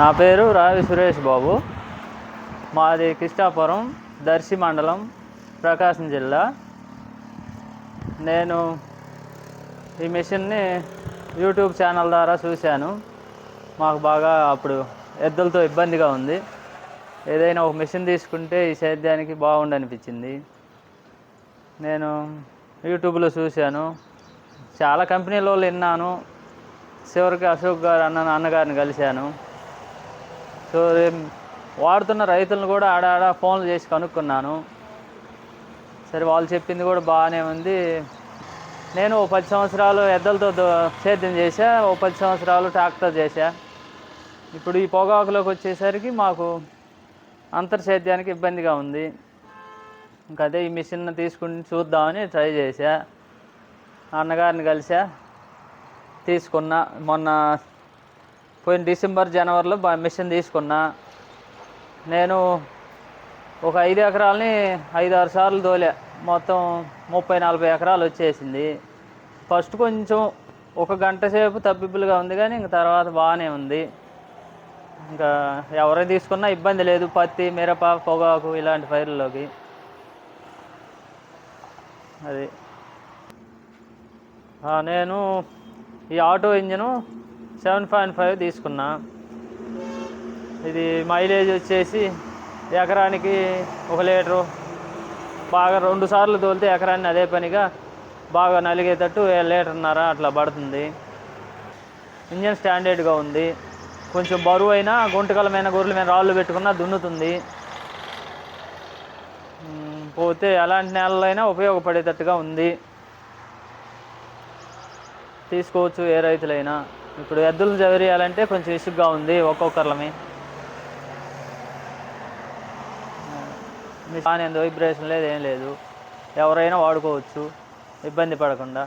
నా పేరు రావి సురేష్ బాబు. మాది కృష్ణాపురం దర్శి మండలం ప్రకాశం జిల్లా. నేను ఈ మిషన్ని యూట్యూబ్ ఛానల్ ద్వారా చూశాను. మాకు బాగా అప్పుడు ఎద్దులతో ఇబ్బందిగా ఉంది. ఏదైనా ఒక మిషన్ తీసుకుంటే ఈ సేద్యానికి బాగుండనిపించింది. నేను యూట్యూబ్లో చూశాను. చాలా కంపెనీల వాళ్ళు విన్నాను. చివరికి అశోక్ గారు అన్న అన్నగారిని కలిశాను. సో వాడుతున్న రైతులను కూడా ఆడాడ ఫోన్లు చేసి కనుక్కున్నాను. సరే వాళ్ళు చెప్పింది కూడా బాగానే ఉంది. నేను ఓ పది సంవత్సరాలు ఎద్దలతో సేద్యం చేశా ఓ పది సంవత్సరాలు ట్రాక్టర్ చేశా. ఇప్పుడు ఈ పొగాకులోకి వచ్చేసరికి మాకు అంతర్ సేద్యానికి ఇబ్బందిగా ఉంది. ఇంకా అదే ఈ మిషన్ తీసుకుని చూద్దామని ట్రై చేశా. అన్నగారిని కలిసా తీసుకున్నా. మొన్న పోయిన డిసెంబర్ జనవరిలో మిషన్ తీసుకున్నా. నేను ఒక ఐదు ఎకరాలని ఐదు ఆరు సార్లు తోలే. మొత్తం ముప్పై నలభై ఎకరాలు వచ్చేసింది. ఫస్ట్ కొంచెం ఒక గంట సేపు తప్పిబ్బులుగా ఉంది కానీ ఇంక తర్వాత బాగానే ఉంది. ఇంకా ఎవరు తీసుకున్నా ఇబ్బంది లేదు. పత్తి మిరప పొగాకు ఇలాంటి పైర్లలోకి. అది. నేను ఈ auto engine seven point five తీసుకున్నా. ఇది మైలేజ్ వచ్చేసి ఎకరానికి ఒక లీటరు. బాగా రెండు సార్లు తోలితే ఎకరాన్ని అదే పనిగా బాగా నలిగేటట్టు ఏ లీటర్న్నర అట్లా పడుతుంది. ఇంజన్ స్టాండర్డ్గా ఉంది. కొంచెం బరువు అయినా గుంటకలమైన గొర్రెల మీద రాళ్ళు పెట్టుకున్నా దున్నుతుంది. పోతే ఎలాంటి నేలలో అయినా ఉపయోగపడేటట్టుగా ఉంది. తీసుకోవచ్చు ఏ రైతులైనా. ఇప్పుడు ఎద్దులు జవరియాలంటే కొంచెం ఇసుగ్గా ఉంది ఒక్కొక్కర్లమి. కానీ వైబ్రేషన్ లేదు ఏం లేదు. ఎవరైనా వాడుకోవచ్చు ఇబ్బంది పడకుండా.